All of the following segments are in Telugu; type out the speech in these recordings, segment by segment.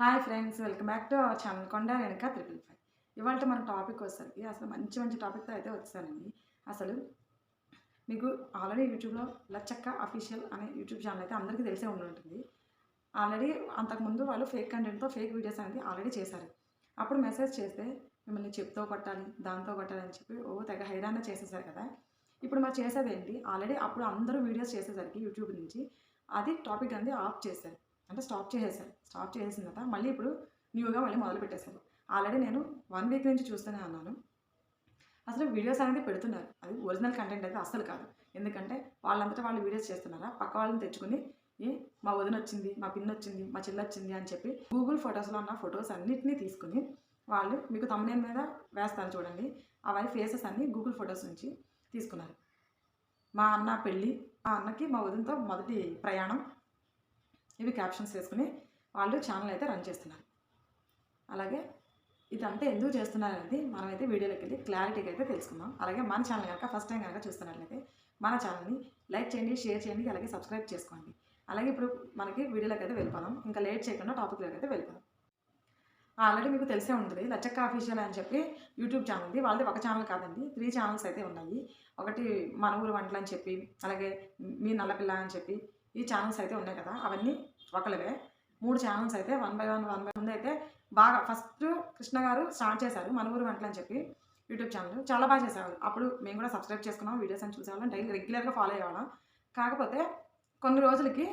Hi friends welcome back to our channel కొండ వెనక త్రిపుల్ ఫైవ్. ఇవాళ మన టాపిక్ వస్తుంది. అసలు మంచి మంచి టాపిక్తో అయితే వచ్చానండి అసలు మీకు ఆల్రెడీ యూట్యూబ్లో లచ్చక్క అఫీషియల్ అనే యూట్యూబ్ ఛానల్ అయితే అందరికీ తెలిసే ఉండి ఉంటుంది ఆల్రెడీ అంతకుముందు వాళ్ళు ఫేక్ కంటెంట్తో ఫేక్ వీడియోస్ అనేది ఆల్రెడీ చేశారు. అప్పుడు మెసేజ్ చేస్తే మిమ్మల్ని చెప్తో కొట్టాలి దాంతో కొట్టాలి అని చెప్పి ఓ తెగ హైరాణ చేసేసారు కదా. ఇప్పుడు మరి చేసేది ఏంటి ఆల్రెడీ అప్పుడు అందరూ వీడియోస్ చేసేసరికి యూట్యూబ్ నుంచి అది టాపిక్ అనేది ఆఫ్ చేశారు. అంటే స్టాప్ చేసేసాను. స్టాప్ చేసేసిన తర్వాత మళ్ళీ ఇప్పుడు న్యూగా మళ్ళీ మొదలు పెట్టేశాను. ఆల్రెడీ నేను వన్ వీక్ నుంచి చూస్తూనే అన్నాను అసలు వీడియోస్ అనేది పెడుతున్నారు. అది ఒరిజినల్ కంటెంట్ అయితే అస్సలు కాదు. ఎందుకంటే వాళ్ళంతటా వాళ్ళు వీడియోస్ చేస్తున్నారా? పక్క వాళ్ళని తెచ్చుకుని ఏ మా వదిన వచ్చింది మా పిన్ వచ్చింది మా చెల్లి వచ్చింది అని చెప్పి గూగుల్ ఫొటోస్లో ఉన్న ఫొటోస్ అన్నిటినీ తీసుకుని వాళ్ళు మీకు తమ్మునేం మీద వేస్తాను చూడండి. అవన్నీ ఫేసెస్ అన్నీ గూగుల్ ఫొటోస్ నుంచి తీసుకున్నారు. మా అన్న పెళ్ళి మా అన్నకి మా వదినతో మొదటి ప్రయాణం ఇవి క్యాప్షన్స్ వేసుకుని వాళ్ళు ఛానల్ అయితే రన్ చేస్తున్నారు. అలాగే ఇదంతా ఎందుకు చేస్తున్నారు అనేది మనమైతే వీడియోలోకి వెళ్ళి క్లారిటీగా అయితే తెలుసుకుందాం. అలాగే మన ఛానల్ కనుక ఫస్ట్ టైం కనుక చూస్తున్నట్లయితే మన ఛానల్ని లైక్ చేయండి షేర్ చేయండి అలాగే సబ్స్క్రైబ్ చేసుకోండి. అలాగే ఇప్పుడు మనకి వీడియోలోకి అయితే వెళ్ళిపోదాం. ఇంకా లేట్ చేయకుండా టాపిక్లోకి అయితే వెళ్ళిపోదాం. ఆల్రెడీ మీకు తెలిసే ఉంటుంది లచ్చక్క అఫీషియల్ అని చెప్పి యూట్యూబ్ ఛానల్ది వాళ్ళది ఒక ఛానల్ కాదండి త్రీ ఛానల్స్ అయితే ఉన్నాయి. ఒకటి మన ఊరు వంటలు అని చెప్పి అలాగే మీ నల్లపిల్ల అని చెప్పి ఈ ఛానల్స్ అయితే ఉన్నాయి కదా అవన్నీ ఒకళ్ళవే మూడు ఛానల్స్ అయితే one by one one by ముందు అయితే బాగా ఫస్ట్ కృష్ణ గారు స్టార్ట్ చేశారు మన ఊరు వంటలు అని చెప్పి యూట్యూబ్ ఛానల్ చాలా బాగా చేసేవాళ్ళు. అప్పుడు మేము కూడా సబ్స్క్రైబ్ చేసుకున్నాం వీడియోస్ అని చూసేవాళ్ళం. డైలీ రెగ్యులర్గా ఫాలో అయ్యేవాళ్ళం. కాకపోతే కొన్ని రోజులకి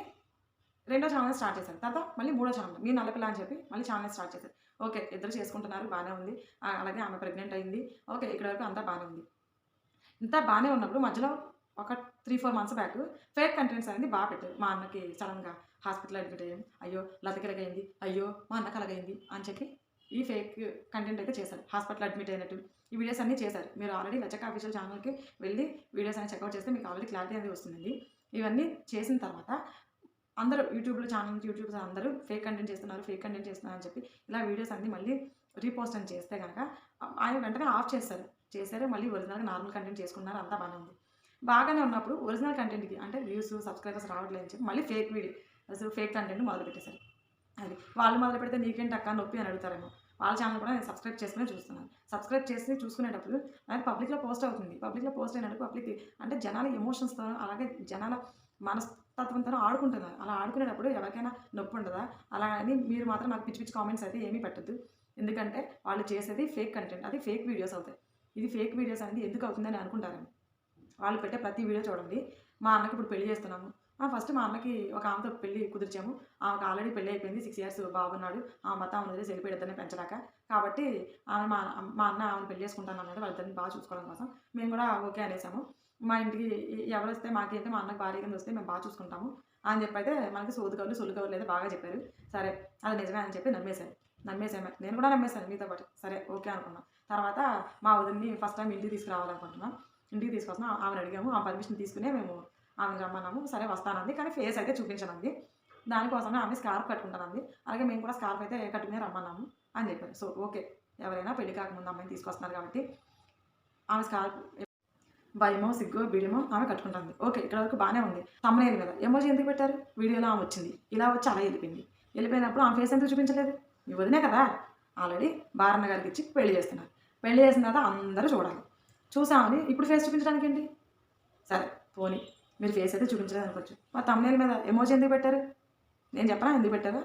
రెండో ఛానల్ స్టార్ట్ చేశారు. తర్వాత మళ్ళీ మూడో ఛానల్ మీ నల్లపిల్ల అని చెప్పి మళ్ళీ ఛానల్ స్టార్ట్ చేశారు. ఓకే ఇద్దరు చేసుకుంటున్నారు బాగానే ఉంది. అలాగే ఆమె ప్రెగ్నెంట్ అయింది. ఓకే ఇక్కడ వరకు అంతా బాగానే ఉంది. ఇంత బాగానే ఉన్నప్పుడు మధ్యలో ఒక three four months back fake contents అనేది బాగా పెట్టారు. మా అన్నకి సడన్గా హాస్పిటల్ అడ్మిట్ అయ్యాం. అయ్యో లతకి అయ్యో మా అన్నకి అలాగైంది అని చెప్పి ఈ ఫేక్ కంటెంట్ అయితే చేశారు. హాస్పిటల్ అడ్మిట్ అయినట్టు. ఈ వీడియోస్ అన్నీ చేశారు. మీరు ఆల్రెడీ లచక అఫీషియల్ ఛానల్కి వెళ్ళి వీడియోస్ అనేది చెక్అవుట్ చేస్తే మీకు ఆల్రెడీ క్లారిటీ అనేది వస్తుందండి. ఇవన్నీ చేసిన తర్వాత అందరూ యూట్యూబ్లో ఛానల్ యూట్యూబ్స్ అందరూ ఫేక్ కంటెంట్ చేస్తున్నారు ఫేక్ కంటెంట్ చేస్తున్నారు అని చెప్పి ఇలా వీడియోస్ అన్నీ మళ్ళీ రీపోస్ట్ అని చేస్తే కనుక ఆయన వెంటనే ఆఫ్ చేస్తారు. చేశారు మళ్ళీ ఒరిజినల్గా నార్మల్ కంటెంట్ చేసుకున్నారు అంతా బాగానే ఉంది. బాగానే ఉన్నప్పుడు ఒరిజినల్ కంటెంట్కి అంటే వ్యూస్ సబ్స్క్రైబర్స్ రావట్లేదు అని చెప్పి మళ్ళీ ఫేక్ వీడియో అసలు ఫేక్ కంటెంట్ మొదలు పెట్టేశారు. అది వాళ్ళు మొదలు పెడితే నీకేంటి అక్క నొప్పి అని అడుగుతారేమో. వాళ్ళ ఛానల్ కూడా నేను సబ్స్క్రైబ్ చేసుకునే చూస్తున్నాను. సబ్స్క్రైబ్ చేసి చూసుకునేటప్పుడు నాకు పబ్లిక్లో పోస్ట్ అవుతుంది. పబ్లిక్లో పోస్ట్ అయినప్పుడు పబ్లిక్ అంటే జనాల ఎమోషన్స్తో అలాగే జనాల మనస్తత్వంతో ఆడుకుంటున్నారు. అలా ఆడుకునేటప్పుడు ఎవరికైనా నొప్పి ఉండదా? అలా అని మీరు మాత్రం నాకు పిచ్చి పిచ్చి కామెంట్స్ అయితే ఏమీ పెట్టద్దు. ఎందుకంటే వాళ్ళు చేసేది ఫేక్ కంటెంట్ అది ఫేక్ వీడియోస్ అవుతాయి. ఇది ఫేక్ వీడియోస్ అనేది ఎందుకు అవుతుందని అనుకుంటారని వాళ్ళు పెట్టే ప్రతి వీడియో చూడండి. మా అన్నకి ఇప్పుడు పెళ్ళి చేస్తున్నాము. ఫస్ట్ మా అన్నకి ఒక ఆమెతో పెళ్ళి కుదిర్చాము. ఆమెకు ఆల్రెడీ పెళ్ళి అయిపోయింది. సిక్స్ ఇయర్స్ బాగున్నాడు ఆమె మొత్తం ఆమె వదిలేసి వెళ్ళిపోయి పెంచడాక. కాబట్టి ఆమె మా మా అన్న ఆమెను పెళ్ళి చేసుకుంటాను అన్నాడు. వాళ్ళిద్దరిని బాగా చూసుకోవడం కోసం. మేము కూడా ఓకే అనేసాము. మా ఇంటికి ఎవరు వస్తే మాకేంటి మా అన్నకు భార్య కింద వస్తే మేము బాగా చూసుకుంటాము అని చెప్పి అయితే మనకి సోదు కవులు సొల్లు కవులు అయితే బాగా చెప్పారు. సరే అది నిజమే అని చెప్పి నమ్మేశాను నమ్మేసాము నేను కూడా నమ్మేశాను మీతో పాటు. సరే ఓకే అనుకున్నాం. తర్వాత మా వదిన్ని ఫస్ట్ టైం ఇంటికి తీసుకురావాలనుకుంటున్నాం. ఇంటికి తీసుకొస్తున్నాం ఆమెను అడిగాము ఆ పర్మిషన్ తీసుకునే మేము ఆమెను రమ్మన్నాము సరే వస్తానంది కానీ ఫేస్ అయితే చూపించనంది. దానికోసమే ఆమె స్కార్ఫ్ కట్టుకుంటానంది. అలాగే మేము కూడా స్కార్ఫ్ అయితే కట్టుకునే రమ్మన్నాము అని చెప్పారు. సో ఓకే ఎవరైనా పెళ్ళి కాకముందు అమ్మాయిని తీసుకొస్తున్నారు కాబట్టి ఆమె స్కార్ఫ్ భయమో సిగ్గో బిడిమో ఆమె కట్టుకుంటుంది. ఓకే ఇక్కడ వరకు బాగానే ఉంది. తమ్మనేది కదా ఎమోజీ ఎందుకు పెట్టారు? వీడియోలో ఆమె వచ్చింది. ఇలా వచ్చి అలా వెళ్ళిపోయింది. వెళ్ళిపోయినప్పుడు ఆమె ఫేస్ ఎందుకు చూపించలేదు? మీ వదినే కదా. ఆల్రెడీ బారన్న గారికి ఇచ్చి పెళ్ళి చేస్తున్నారు. పెళ్ళి చేసిన తర్వాత అందరూ చూడాలి. చూసామని ఇప్పుడు ఫేస్ చూపించడానికి ఏంటి సరే పోనీ. మీరు ఫేస్ అయితే చూపించలేదు అనుకోవచ్చు మా తమ్మునేల మీద ఎమోజీ ఎందుకు పెట్టారు? నేను చెప్పనా? ఎందుకు పెట్టారు?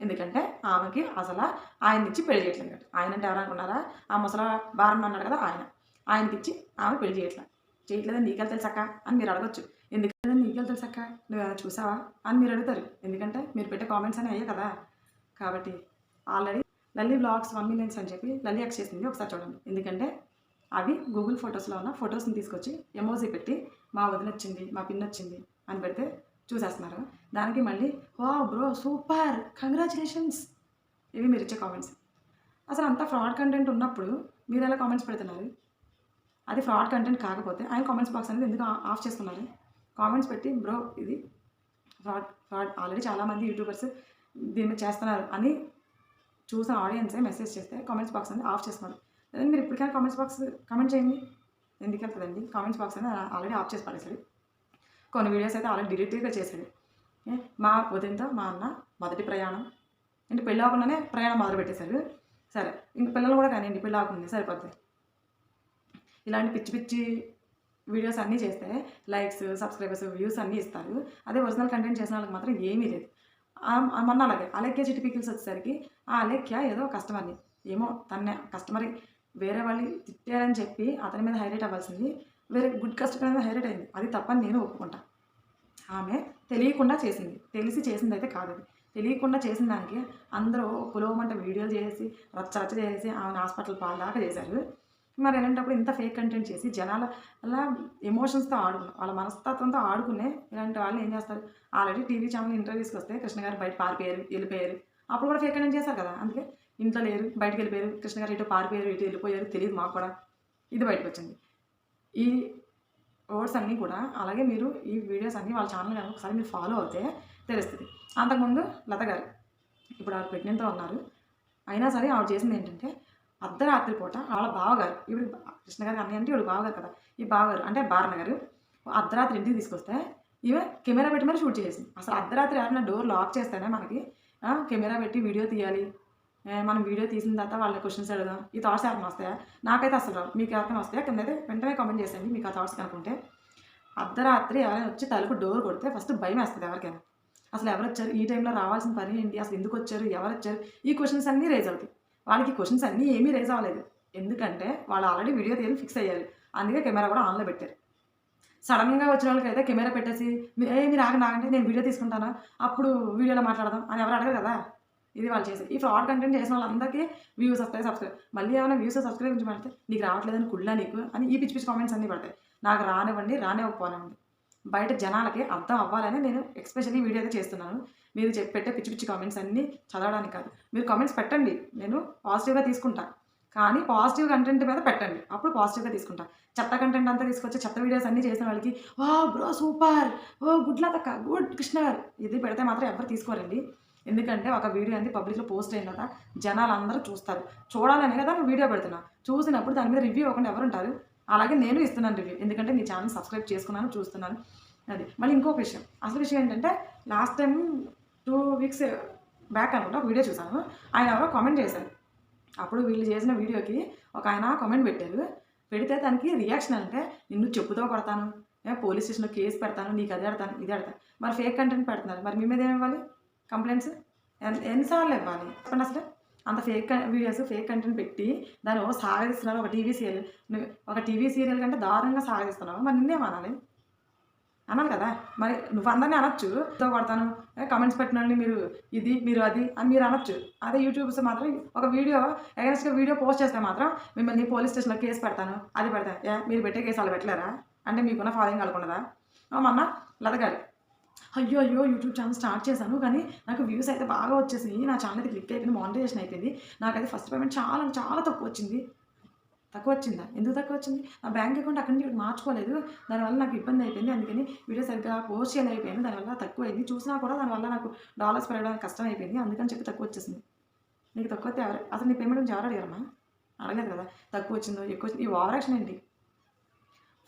ఎందుకంటే ఆమెకి అసలు ఆయన ఇచ్చి పెళ్ళి చేయట్లేదు కదా ఆయన అంటే ఎవరనుకున్నారా ఆ ముసల భారం అన్నాడు కదా ఆయన. ఆయనకి ఇచ్చి ఆమె పెళ్ళి చేయట్లేదు చేయట్లేదని నీకెళ్ళి తెలుసక్క అని మీరు అడగచ్చు. ఎందుకంటే నీకెళ్ళి తెలుసక్క నువ్వు ఏమైనా చూసావా? అని మీరు అడుగుతారు. ఎందుకంటే మీరు పెట్టే కామెంట్స్ అని అయ్యే కదా. కాబట్టి already Lalli blogs one millions అని చెప్పి లల్లి యాక్స్ చేసింది ఒకసారి చూడండి. ఎందుకంటే అవి గూగుల్ ఫొటోస్లో ఉన్న ఫొటోస్ని తీసుకొచ్చి ఎమోజీ పెట్టి మా వదిన వచ్చింది మా పిన్ వచ్చింది అని పెడితే చూసేస్తున్నారు. దానికి మళ్ళీ వా బ్రో సూపర్! కంగ్రాచులేషన్స్! ఇవి మీరు ఇచ్చే కామెంట్స్. అసలు అంత ఫ్రాడ్ కంటెంట్ ఉన్నప్పుడు మీరు ఎలా కామెంట్స్ పెడుతున్నారు? అది ఫ్రాడ్ కంటెంట్ కాకపోతే ఆయన కామెంట్స్ బాక్స్ అనేది ఎందుకు ఆఫ్ చేసుకున్నారు కామెంట్స్ పెట్టి బ్రో ఇది ఫ్రాడ్ ఫ్రాడ్ ఆల్రెడీ చాలామంది యూట్యూబర్స్ దీన్ని చేస్తున్నారు అని చూసిన ఆడియన్సే మెసేజ్ చేస్తే కామెంట్స్ బాక్స్ అనేది ఆఫ్ చేస్తున్నారు. లేదంటే మీరు ఇప్పటికైనా కామెంట్స్ బాక్స్ కామెంట్ చేయండి. ఎందుకు వెళ్తుందండి? కామెంట్స్ బాక్స్ అనేది ఆల్రెడీ ఆఫ్ చేసి పడేసాడు కొన్ని వీడియోస్ అయితే ఆల్రెడీ డిలీట్గా చేశాడు. మా ఉదయంతో మా అన్న మొదటి ప్రయాణం. అంటే పెళ్ళి అవ్వకుండానే ప్రయాణం మొదలు పెట్టేశారు సరే ఇంక పిల్లలు కూడా కానివ్వండి పెళ్ళి అవ్వకుండా సరిపోతుంది ఇలాంటి పిచ్చి పిచ్చి వీడియోస్ అన్నీ చేస్తే లైక్స్ సబ్స్క్రైబర్స్ వ్యూస్ అన్నీ ఇస్తారు. అదే ఒరిజినల్ కంటెంట్ చేసిన వాళ్ళకి మాత్రం ఏమీ లేదు. మొన్న అలాగే అలెక్య చిటి పికిల్స్ వచ్చేసరికి ఆ అలెక్య ఏదో కస్టమర్ని ఏమో తన కస్టమర్ వేరే వాళ్ళు తిట్టారని చెప్పి అతని మీద హైలైట్ అవ్వాల్సింది వేరే గుడ్ కస్టమర్ మీద హైలైట్ అయింది. అది తప్పని నేను ఒప్పుకుంటా. ఆమె తెలియకుండా చేసింది. తెలిసి చేసింది అయితే కాదు అది. తెలియకుండా చేసిన దానికి అందరూ పులవమంట వీడియోలు చేసి రచ్చ రచ్చ చేసి ఆమెను హాస్పిటల్ పాలు దాకా చేశారు. మరి ఇలాంటప్పుడు ఇంత ఫేక్ కంటెంట్ చేసి జనాల అలా ఎమోషన్స్తో ఆడుకున్న వాళ్ళ మనస్తత్వంతో ఆడుకునే ఇలాంటి వాళ్ళు ఏం చేస్తారు? ఆల్రెడీ టీవీ ఛానల్ ఇంటర్వ్యూస్కి వస్తే కృష్ణ గారు బయట పారిపోయారు వెళ్ళిపోయారు. అప్పుడు కూడా ఫేక్ కంటెంట్ చేశారు కదా అందుకే ఇంట్లో లేరు బయటకు వెళ్ళిపోయారు కృష్ణగారు ఇటు పారిపోయారు ఇటు వెళ్ళిపోయారు తెలియదు మాకు కూడా. ఇది బయటకు వచ్చింది. ఈ వర్డ్స్ అన్నీ కూడా అలాగే మీరు ఈ వీడియోస్ అన్నీ వాళ్ళ ఛానల్ కానీ ఒకసారి మీరు ఫాలో అవుతే తెలుస్తుంది. అంతకుముందు లత గారు ఇప్పుడు ఆవిడ ప్రెగ్నెంట్తో ఉన్నారు. అయినా సరే ఆవిడ చేసింది ఏంటంటే అర్ధరాత్రి పూట వాళ్ళ బావగారు ఇప్పుడు కృష్ణ గారు అంటే ఇప్పుడు బావగారు కదా ఈ బావగారు అంటే బారణ గారు అర్ధరాత్రి ఇంటికి తీసుకొస్తే ఈమె కెమెరా పెట్టి మరి షూట్ చేసింది అసలు అర్ధరాత్రి ఎవరైనా డోర్ లాక్ చేస్తేనే మనకి కెమెరా పెట్టి వీడియో తీయాలి. మనం వీడియో తీసిన తర్వాత వాళ్ళ క్వశ్చన్స్ అడుగుదాం. ఈ థాట్స్ ఎవరైనా వస్తాయా? నాకైతే అసలు మీకు ఎవరికైనా వస్తాయా? కింద అయితే వెంటనే కామెంట్ చేసేయండి. మీకు ఆ థాట్స్ కనుకుంటే. అర్ధరాత్రి ఎవరైనా వచ్చి తలుపు డోర్ కొడితే ఫస్ట్ భయం వేస్తుంది ఎవరికైనా. అసలు ఎవరు వచ్చారు? ఈ టైంలో రావాల్సిన పని ఏంటి? అసలు ఎందుకు వచ్చారు? ఎవరు వచ్చారు? ఈ క్వశ్చన్స్ అన్నీ రేజ్ అవుతాయి. వాళ్ళకి క్వశ్చన్స్ అన్నీ ఏమీ రేజ్ అవ్వలేదు. ఎందుకంటే వాళ్ళు ఆల్రెడీ వీడియో తీయాలి ఫిక్స్ అయ్యారు. అందుకే కెమెరా కూడా ఆన్లో పెట్టారు. సడన్గా వచ్చిన వాళ్ళకి అయితే కెమెరా పెట్టేసి ఏ మీరు ఆగండి ఆగండి నేను వీడియో తీసుకుంటాను. అప్పుడు వీడియోలో మాట్లాడదాం అని ఎవరు అడగరు కదా? ఇది వాళ్ళు చేసే ఈ ఫ్రాడ్ కంటెంట్ చేసిన వాళ్ళందరికీ వ్యూస్ వస్తాయి సబ్స్క్రైబ్ మళ్ళీ ఏమైనా వ్యూస్ సబ్స్క్రైబ్ గురించి పడితే నీకు రావట్లేదని కుళ్ళా నీకు అని ఈ పిచ్చి పిచ్చి కామెంట్స్ అన్నీ పడతాయి. నాకు రానివ్వండి రానివ్వకపోనివ్వండి. బయట జనాలకి అర్థం అవ్వాలని నేను ఎక్స్పెషల్లీ వీడియో అయితే చేస్తున్నాను. మీరు పెట్టే పిచ్చి పిచ్చి కామెంట్స్ అన్నీ చదవడానికి కాదు. మీరు కామెంట్స్ పెట్టండి. నేను పాజిటివ్గా తీసుకుంటాను కానీ పాజిటివ్ కంటెంట్ మీద పెట్టండి. అప్పుడు పాజిటివ్గా తీసుకుంటా. చెత్త కంటెంట్ అంతా తీసుకొచ్చి చెత్త వీడియోస్ అన్నీ చేసిన వాళ్ళకి వా బ్రో సూపర్ ఓ గుడ్ లతక్క గుడ్ కృష్ణ గారు. ఇది పెడితే మాత్రం ఎవరు తీసుకోరండి. ఎందుకంటే ఒక వీడియో అనేది పబ్లిక్లో పోస్ట్ అయిన తర్వాత జనాలు అందరూ చూస్తారు. చూడాలనే కదా వీడియో పెడుతున్నా. చూసినప్పుడు దాని మీద రివ్యూ ఇవ్వకుండా ఎవరు ఉంటారు? అలాగే నేను ఇస్తున్నాను రివ్యూ ఎందుకంటే నీ ఛానల్ సబ్స్క్రైబ్ చేసుకున్నాను చూస్తున్నాను. అది. మళ్ళీ ఇంకొక విషయం. అసలు విషయం ఏంటంటే last time two weeks back అనుకుంటా వీడియో చూసాను ఆయన ఎవరో కామెంట్ చేశారు. అప్పుడు వీళ్ళు చేసిన వీడియోకి ఒక ఆయన కామెంట్ పెట్టారు. పెడితే దానికి రియాక్షన్ అంటే నిన్ను చెప్పుతో కొడతాను. ఏ పోలీస్ స్టేషన్లో కేసు పెడతాను. నీకు అది పెడతాను ఇది పెడతాను మరి ఫేక్ కంటెంట్ పెడుతున్నారు. మరి మీ మీద ఏమి ఇవ్వాలి? కంప్లైంట్స్ ఎన్ ఎన్నిసార్లు ఇవ్వాలి? చెప్పండి అసలు. అంత ఫేక్ వీడియోస్ ఫేక్ కంటెంట్ పెట్టి దాన్ని ఓ సాగదిస్తున్నారు. ఒక టీవీ సీరియల్ ఒక టీవీ సీరియల్ కంటే దారుణంగా సాగదిస్తున్నావు మరి నిన్నేమనాలి అనాలి. కదా. మరి నువ్వు అందరినీ అనొచ్చు. తో కొడతాను. కమెంట్స్ పెట్టిన మీరు ఇది మీరు అది అని మీరు అనొచ్చు. అదే యూట్యూబ్స్ మాత్రం ఒక వీడియో అగెన్స్ట్గా వీడియో పోస్ట్ చేస్తే మాత్రం మిమ్మల్ని పోలీస్ స్టేషన్లో కేసు పెడతాను. అది పెడతాను మీరు పెట్టే కేసు అలా పెట్టలేరా? అంటే మీకున్న ఫాలోయింగ్ కలగకుండా మొన్న లతగారు అయ్యో అయ్యో యూట్యూబ్ ఛానల్ స్టార్ట్ చేశాను. కానీ నాకు వ్యూస్ అయితే బాగా వచ్చేసినాయి. నా ఛానల్ క్లిక్ అయిపోయింది మానిటైజేషన్ అయిపోయింది. నాకైతే ఫస్ట్ పేమెంట్ చాలా చాలా తక్కువ వచ్చింది. తక్కువ వచ్చిందా? ఎందుకు తక్కువ వచ్చింది? నా బ్యాంక్ అకౌంట్ అక్కడి నుంచి మార్చుకోలేదు. దానివల్ల నాకు ఇబ్బంది అయిపోయింది. అందుకని వీడియో సరిగ్గా పోస్ట్ చేయలేకపోయాను దానివల్ల తక్కువ అయింది చూసినా కూడా దానివల్ల నాకు డాలర్స్ పెరగడానికి కష్టం అయిపోయింది. అందుకని చెప్పి తక్కువ వచ్చేసింది. నీకు తక్కువ అయితే ఎవరు? అసలు నీ పేమెంట్ నుంచి ఎవరు అడిగారమ్మా? అడగలేదు కదా. తక్కువ వచ్చిందో ఎక్కువ వచ్చింది? ఈ ఓవరాక్షన్ ఏంటి?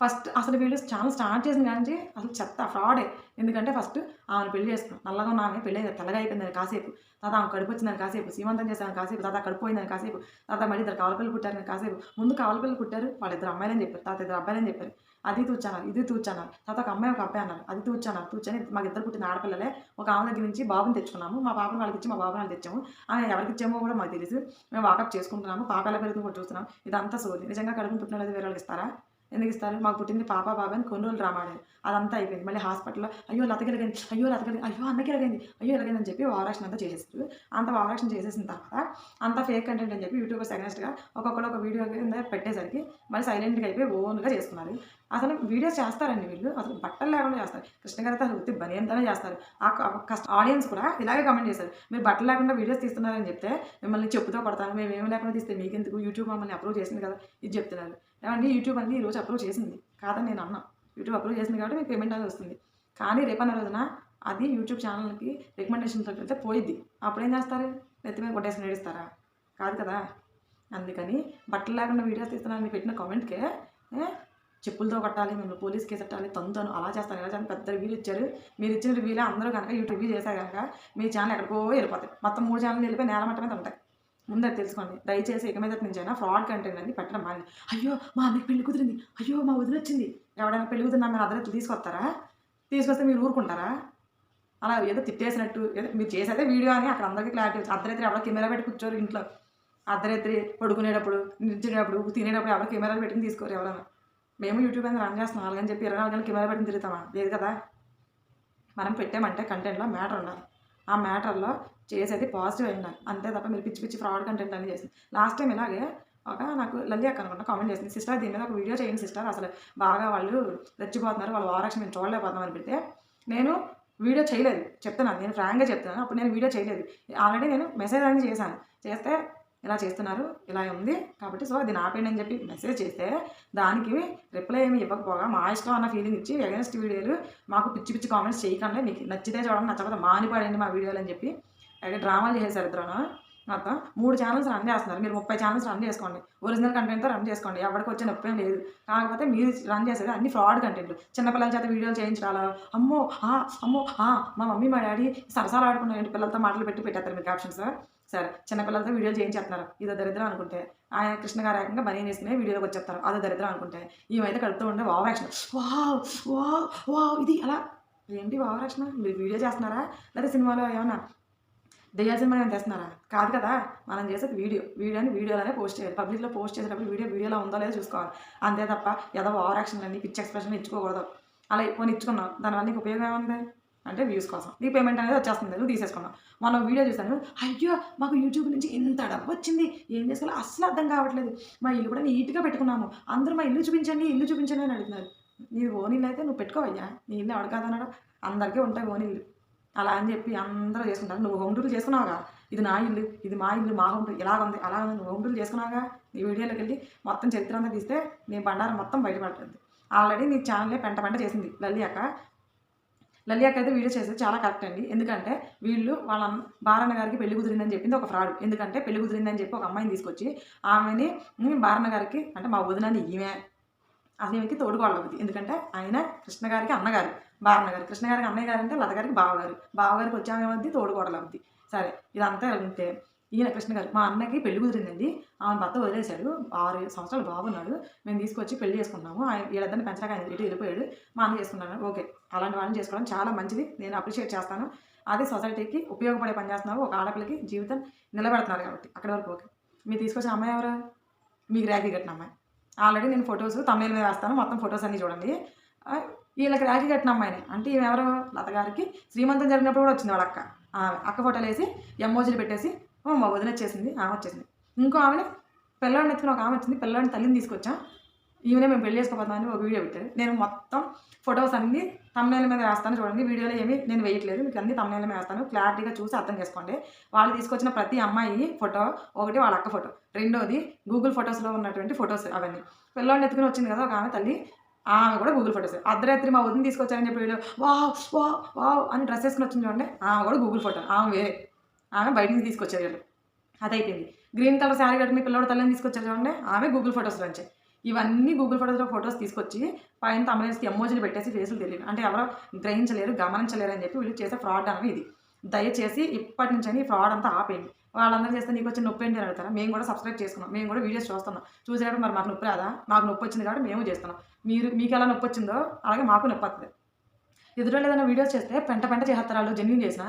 ఫస్ట్ అసలు వీళ్ళు ఛానల్ స్టార్ట్ చేసిన కానీ అసలు చెత్త ఫ్రాడే. ఎందుకంటే ఫస్ట్ ఆమెను పెళ్ళి చేసుకున్నాం. నల్లగా ఉన్న ఆమె పెళ్ళి తెల్లగా అయిపోయిందని కాసేపు. తర్వాత ఆమె కడుపు వచ్చిందని కాసేపు. సీమంతం చేశాను కాసేపు. తర్వాత కడుపు పోయిందని కాసేపు. తర్వాత మళ్ళీ ఇద్దరు కావలపిల్లలు పుట్టారని కాసేపు. ముందు కావలపిల్లలు పుట్టారు. వాళ్ళిద్దరు అమ్మాయిలని చెప్పారు. తర్వాత ఇద్దరు అబ్బాయిలని చెప్పారు. అది తూచాన్నారు ఇది తూచాన్నారు తర్వాత ఒక అమ్మాయి ఒక అబ్బాయి అన్నారు. అది తూచాన్నారు తూచని మాకు ఇద్దరు పుట్టిన ఆడపిల్లలే. ఒక ఆమె దగ్గర నుంచి బాబుని తెచ్చుకున్నాము. మా పాపను వాళ్ళకి ఇచ్చి మా బాబుని వాళ్ళకి తెచ్చాము. ఆమె ఎవరికి ఇచ్చామో కూడా మాకు తెలుసు. మేము వాకప్ చేసుకుంటున్నాము. పాప ఎలా పెరుగుతుందో కూడా చూస్తున్నాం. ఇదంతా సోది. నిజంగా కడుపు పుట్టిన వేరే వాళ్ళకి ఇస్తారా? ఎందుకు ఇస్తారు? మాకు పుట్టింది పాప బాబా అని కొన్ని రోజులు రావాలి అదంతా అయిపోయింది. మళ్ళీ హాస్పిటల్లో అయ్యో లతకెలిగింది అయ్యో లతకెలిగింది అయ్యో అన్నకి ఎలాగైంది అయ్యో ఎలాగైంది అని చెప్పి వారాక్షన్ అంతా చేసేస్తారు. అంత వారాక్షన్ చేసేసిన తర్వాత అంత ఫేక్ కంటెంట్ అని చెప్పి యూట్యూబర్స్ అగెన్స్ట్గా ఒక్కొక్కరు ఒక వీడియో కింద పెట్టేసరికి మళ్ళీ సైలెంట్గా అయిపోయి ఓన్గా చేసుకున్నారు అసలు వీడియోస్ చేస్తారండి వీళ్ళు. అసలు బట్టలు లేకుండా చేస్తారు. కృష్ణ గారు అసలు ఉత్తి బనియంతోనే చేస్తారు. ఆ కష్ట ఆడియన్స్ కూడా ఇలాగే కమెంట్ చేశారు మీరు బట్టలు లేకుండా వీడియోస్ తీస్తున్నారని చెప్తే మిమ్మల్ని చెప్పుతో కొడతాను. మేము ఏమి లేకుండా తీస్తే మీకెందుకు? యూట్యూబ్ మమ్మల్ని అప్రూవ్ చేసింది కదా. ఇది చెప్తున్నారు. ఏమండి? యూట్యూబ్ అనేది ఈరోజు అప్రూవ్ చేసింది. కాదని నేను అన్నా. యూట్యూబ్ అప్రూవ్ చేసింది కాబట్టి మీకు పేమెంట్ అనేది వస్తుంది. కానీ రేపన్న రోజున అది యూట్యూబ్ ఛానల్కి రికమెండేషన్తో వెళ్తే పోయిద్ది. అప్పుడు ఏం చేస్తారు? నెత్తి మీద కొట్టేసి నేడిస్తారా కాదు కదా. అందుకని బట్టలు లేకుండా వీడియోస్ తీస్తున్నాను పెట్టిన కామెంట్కే చెప్పులతో కొట్టాలి మిమ్మల్ని పోలీస్ కేసు పెట్టాలి తొందరను అలా చేస్తాను ఇలా చేస్తాను పెద్ద రివ్యూలు ఇచ్చారు. మీరు ఇచ్చిన రివ్యూలే అందరూ కనుక యూట్యూబ్ చేశారు కనుక మీ ఛానల్ ఎక్కడికో వెళ్ళిపోతాయి. మొత్తం మూడు ఛానల్ వెళ్ళిపోయి నేల మట్టమే ఉంటాయి. ముందే తెలుసుకోండి. దయచేసి ఇక మీద నుంచి అయినా ఫ్రాడ్ కంటెంట్ అనేది పెట్టడం మాని అయ్యో మా అన్నకి పెళ్ళి కుదిరింది. అయ్యో మా వదిన వచ్చింది ఎవడైనా పెళ్ళి కుదిరినా మీరు అదనట్లు తీసుకొస్తారా? తీసుకొస్తే మీరు ఊరుకుంటారా? అలా ఏదో తిట్టేసినట్టు ఏదో మీరు చేసేదే వీడియో అని అక్కడ అందరికీ క్లారిటీ వచ్చి అర్ధరాత్రి ఎవరో కెమెరా పెట్టి కూర్చోరు ఇంట్లో. అర్ధరాత్రి పడుకునేటప్పుడు నిల్చునేటప్పుడు తినేటప్పుడు ఎవరో కెమెరాలు పెట్టుకుని తీసుకోరు ఎవరైనా. మేము యూట్యూబ్ అనేది రన్ చేస్తున్నాం. అలాగని చెప్పి ఇరవై నాలుగు గంటలు కెమెరా పెట్టుకుని తిరుగుతామా? లేదు కదా? మనం పెట్టామంటే కంటెంట్లో మ్యాటర్ ఉండాలి. ఆ మ్యాటర్లో చేసేది పాజిటివ్ అయి అంతే తప్ప మీరు పిచ్చి పిచ్చి ఫ్రాడ్ కంటెంట్ అని చేసింది లాస్ట్ టైం ఇలాగే ఒక నాకు లల్లి అక్క అనుకుంటా కామెంట్ చేసింది. సిస్టర్ దీని మీద ఒక వీడియో చేయండి సిస్టర్ అసలు బాగా వాళ్ళు రెచ్చిపోతున్నారు. వాళ్ళు ఓవరాక్షన్ మేము చూడలేకపోతున్నాం అని పెడితే నేను వీడియో చేయలేదు. చెప్తున్నాను. నేను ఫ్రాంక్గా చెప్తున్నాను. అప్పుడు నేను వీడియో చేయలేదు. ఆల్రెడీ నేను మెసేజ్ అనేది చేశాను. చేస్తే ఇలా చేస్తున్నారు ఇలా ఉంది కాబట్టి సో అది ఆపేయండి అని చెప్పి మెసేజ్ చేస్తే దానికి రిప్లై ఏమి ఇవ్వకపోగా మా ఇష్టం అన్న ఫీలింగ్ ఇచ్చి అగెన్స్ట్ వీడియోలు మాకు పిచ్చి పిచ్చి కామెంట్స్ చేయకండి. మీకు నచ్చితే చూడండి నచ్చకపోతే మానిపడండి మా వీడియోలు అని చెప్పి అలాగే డ్రామాలు చేసేసారు ఇద్దరు మొత్తం మూడు ఛానల్స్ రన్ చేస్తున్నారు. మీరు ముప్పై ఛానల్స్ రన్ చేసుకోండి. ఒరిజినల్ కంటెంట్తో రన్ చేసుకోండి. ఎవరికి వచ్చే నొప్పి లేదు. కాకపోతే మీరు రన్ చేసేది అన్ని ఫ్రాడ్ కంటెంట్ చిన్నపిల్లల చేత వీడియోలు చేయించడాలు అమ్మో ఆ అమ్మో మా మమ్మీ మా డాడీ సరసాలు ఆడుకున్నారండి పిల్లలతో మాటలు పెట్టి పెట్టేస్తారు మీరు క్యాప్షన్స్ సరే చిన్నపిల్లలతో వీడియోలు చేయించేస్తున్నారు. ఇదో దరిద్రం అనుకుంటే. ఆయన కృష్ణ గారు ఏకంగా బనీ వేసుకునే వీడియోలోకి వచ్చేస్తారు. అదో దరిద్రం అనుకుంటే. ఈమైతే కడుపుతూ ఉండే wow action wow wow wow ఇది అలా ఏంటి వావ్ యాక్షన్ మీరు వీడియో చేస్తున్నారా? లేదా సినిమాలో ఏమన్నా దయ్యాల్సిన మనం తెస్తున్నారా? కాదు కదా మనం చేసేది వీడియో. వీడియోని వీడియోలోనే పోస్ట్ చేయాలి. పబ్లిక్లో పోస్ట్ చేసేటప్పుడు వీడియో వీడియోలో ఉందో లేదో చూసుకోవాలి. అంతే తప్ప ఏదో ఓవర్ యాక్షన్ అన్ని పిచ్ ఎక్స్ప్రెషన్ ఇచ్చుకోకూడదు. అలా పోనీ ఇచ్చుకున్నావు. దానివల్ల నీకు ఉపయోగం ఏముంది? అంటే వ్యూస్ కోసం. నీ పేమెంట్ అనేది వచ్చేస్తుంది. నువ్వు తీసేసుకున్నావు. మనం వీడియో చూసాను అయ్యో మాకు యూట్యూబ్ నుంచి ఇంత డబ్బు వచ్చింది. ఏం చేసుకోవాలో అస్సలు అర్థం కావట్లేదు. మా ఇల్లు కూడా నీట్గా పెట్టుకున్నాము. అందరూ మా ఇల్లు చూపించండి ఇల్లు చూపించండి అని అడుగుతున్నారు. నీ ఓనిల్లు అయితే నువ్వు పెట్టుకోవయ్యా. నీ ఇల్లు ఎవడు అందరికీ ఉంటాయి ఓనిల్లు అలా అని చెప్పి అందరూ చేసుకుంటారు. నువ్వు హోమ్ టూర్లు చేసుకున్నావుగా? ఇది నా ఇల్లు ఇది మా ఇల్లు మా హోమ్ టూర్ ఉంది అలా నువ్వు హోమ్ టూర్లు చేసుకున్నావుగా? నీ వీడియోలోకి వెళ్ళి మొత్తం చరిత్ర అంతా తీస్తే నీ బండారం మొత్తం బయటపడుతుంది. ఆల్రెడీ నీ ఛానల్లే పెంట పెంట చేసింది లల్లి అక్క. లల్లి అక్క అయితే వీడియో చేసేది చాలా కరెక్ట్ అండి. ఎందుకంటే వీళ్ళు వాళ్ళ బారన్న గారికి పెళ్ళి కుదిరిందని చెప్పింది ఒక ఫ్రాడ్ ఎందుకంటే పెళ్ళి కుదిరిందని చెప్పి ఒక అమ్మాయిని తీసుకొచ్చి ఆమెని బారన్న గారికి అంటే మా వదినని ఈమె అసలు ఈమెకి తోడుకోవాలి ఎందుకంటే ఆయన కృష్ణ గారికి అన్నగారు. బారన్న గారు. కృష్ణ గారికి అన్నయ్య గారు అంటే లత గారికి బావగారు. బావగారికి వచ్చామే అవుద్ది తోడుకోవడం అవుద్ది. సరే ఇదంతా ఉంటే ఈయన కృష్ణ గారు మా అన్నకి పెళ్ళి కుదిరిందండి. ఆమె భర్త వదిలేశాడు. ఆరు సంవత్సరాలు బాగున్నాడు. మేము తీసుకొచ్చి పెళ్ళి చేసుకున్నాము. ఆయన వీళ్ళిద్దరిని పెంచడానికి ఆయన ఇటు వెళ్ళిపోయాడు. మా అన్న చేసుకున్నాను ఓకే అలాంటి వాళ్ళని చేసుకోవడం చాలా మంచిది. నేను అప్రిషియేట్ చేస్తాను. అదే సొసైటీకి ఉపయోగపడే పని చేస్తున్నారు. ఒక ఆడపిల్లకి జీవితం నిలబెడుతున్నారు కాబట్టి. అక్కడి వరకు ఓకే. మీరు తీసుకొచ్చిన అమ్మాయి ఎవరు? మీకు ర్యాకీ కట్టిన అమ్మాయి. ఆల్రెడీ నేను ఫొటోస్ తమిళ మీద వేస్తాను. మొత్తం ఫొటోస్ అన్నీ చూడండి. వీళ్ళకి రాఖీ కట్టిన అమ్మాయిని. అంటే ఈమె ఎవరు? లత గారికి. శ్రీమంతం జరిగినప్పుడు కూడా వచ్చింది వాళ్ళ అక్క. ఆమె అక్క ఫోటోలు వేసి ఎమ్మోజీలు పెట్టేసి "ఓ, మా వదిన వచ్చేసింది ఆమె వచ్చేసింది. ఇంకో ఆమెని పిల్లవాడిని ఎత్తుకుని ఒక ఆమె వచ్చింది పిల్లవాడిని తల్లిని తీసుకొచ్చా. ఈమెనే మేము పెళ్ళి చేసుకోపోతామని ఒక వీడియో పెట్టారు. నేను మొత్తం ఫొటోస్ అన్నీ తమ్నేల మీద వేస్తాను చూడండి. వీడియోలో ఏమి నేను వేయట్లేదు. మీకు అన్ని తమ్నేల మీద వేస్తాను. క్లారిటీగా చూసి అర్థం చేసుకోండి. వాళ్ళు తీసుకొచ్చిన ప్రతి అమ్మాయి ఫోటో ఒకటి వాళ్ళ అక్క ఫోటో రెండోది గూగుల్ ఫొటోస్లో ఉన్నటువంటి ఫొటోస్ అవన్నీ. పిల్లవాడిని ఎత్తుకుని వచ్చింది కదా ఒక ఆమె తల్లి. ఆమె కూడా గూగుల్ ఫొటోస్ అర్ధరాత్రి మా వదిన తీసుకొచ్చారని చెప్పి వీడియో వావ్ వావ్ వావ్ అని డ్రెస్ వేసుకుని వచ్చింది చూడండి. ఆమె కూడా గూగుల్ ఫోటో ఆమె వేరే. ఆమె బయట నుంచి తీసుకొచ్చారు వీళ్ళు. అది అయిపోయింది. గ్రీన్ కలర్ శారీ మీ పిల్లవాడు తల్లిని తీసుకొచ్చారు చూడండి. ఆమె గూగుల్ ఫొటోస్లో వచ్చాయి ఇవన్నీ గూగుల్ ఫొటోస్లో ఫొటోస్ తీసుకొచ్చి పైన తమిళకి ఎమోజీలు పెట్టేసి ఫేసులు తెలియదు అంటే ఎవరో గ్రహించలేరు గమనించలేరు అని చెప్పి వీళ్ళు చేసే ఫ్రాడ్ అనేది ఇది. దయచేసి ఇప్పటి నుంచి ఈ ఫ్రాడ్ అంతా ఆపేయండి. వాళ్ళందరూ చేస్తే నీకు వచ్చి నొప్పి ఏంటి అని అడుగుతారా? మేము కూడా సబ్స్క్రైబ్ చేసుకున్నాం. మేము కూడా వీడియోస్ చూస్తున్నాం. చూసేటప్పుడు మరి మాకు నొప్పి రాదా? మాకు నొప్పి వచ్చింది కాబట్టి మేము చేస్తున్నాం. మీరు మీకు ఎలా నొప్పి వచ్చిందో అలాగే మాకు నొప్పి వస్తుంది. ఎదురు ఏదైనా వీడియోస్ చేస్తే పెంట పెంట చేస్తారు వాళ్ళు జెన్యున్ చేసిన?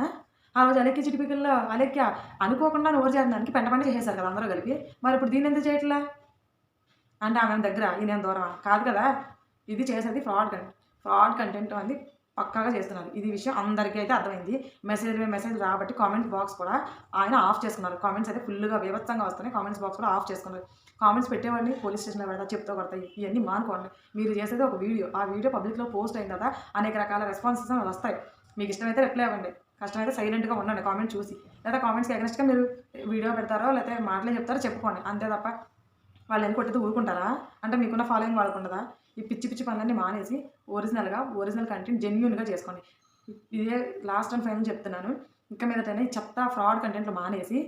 ఆ రోజు అలెక్కి చిటిపికల్లో అలెక్కి అనుకోకుండా నోరు చేరడానికి పెంట పెంట చేసేసారు కదా అందరూ కలిపి. మరి ఇప్పుడు దీన్ని ఎందుకు చేయట్లా? అంటే ఆమె దగ్గర? ఈయన దూరం కాదు కదా. ఇది చేసేది ఫ్రాడ్ కంటెంట్ ఫ్రాడ్ కంటెంట్ అనేది పక్కాగా చేస్తున్నారు. ఇది విషయం అందరికీ అయితే అర్థమైంది. మెసేజ్ మెసేజ్ రాబట్టి కామెంట్స్ బాక్స్ కూడా ఆయన ఆఫ్ చేసుకున్నారు. కామెంట్స్ అయితే ఫుల్గా వివత్సంగా వస్తున్నాయి. కామెంట్స్ బాక్స్ కూడా ఆఫ్ చేసుకున్నారు. కామెంట్స్ పెట్టేవాడిని పోలీస్ స్టేషన్లో పెడతా చెప్తూ కొడతాయి ఇవన్నీ మానుకోండి. మీరు చేసేది ఒక వీడియో. ఆ వీడియో పబ్లిక్లో పోస్ట్ అయిన తర్వాత అనేక రకాల రెస్పాన్సెస్ వస్తాయి. మీకు ఇష్టమైతే రిప్లై అవ్వండి కష్టమైతే సైలెంట్గా ఉండండి కామెంట్ చూసి. లేదా కామెంట్స్కి అగ్నెస్ట్గా మీరు వీడియో పెడతారో లేకపోతే మాటలే చెప్తారో చెప్పుకోండి. అంతే తప్ప వాళ్ళు ఎన్ని కొట్టితే ఊరుకుంటారా? అంటే మీకున్న ఫాలోయింగ్ వాళ్ళకుండదా? ఈ పిచ్చి పిచ్చి పనులన్నీ మానేసి ఒరిజినల్గా ఒరిజినల్ కంటెంట్ జెన్యున్గా చేసుకోండి. ఇదే లాస్ట్ అండ్ ఫైనల్ చెప్తున్నాను. ఇంకా మీదటనే ఈ చెత్త ఫ్రాడ్ కంటెంట్లు మానేసి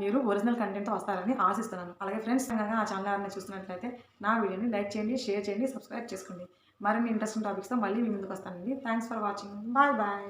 మీరు ఒరిజినల్ కంటెంట్తో వస్తారని ఆశిస్తున్నాను. అలాగే ఫ్రెండ్స్ కనుక ఆ ఛానల్ ఎవరైనా చూస్తున్నట్లయితే నా వీడియోని లైక్ చేయండి షేర్ చేయండి సబ్స్క్రైబ్ చేసుకోండి. మరిన్ని ఇంట్రెస్టింగ్ టాపిక్స్తో మళ్ళీ మీ ముందుకు వస్తానండి. Thanks for watching bye bye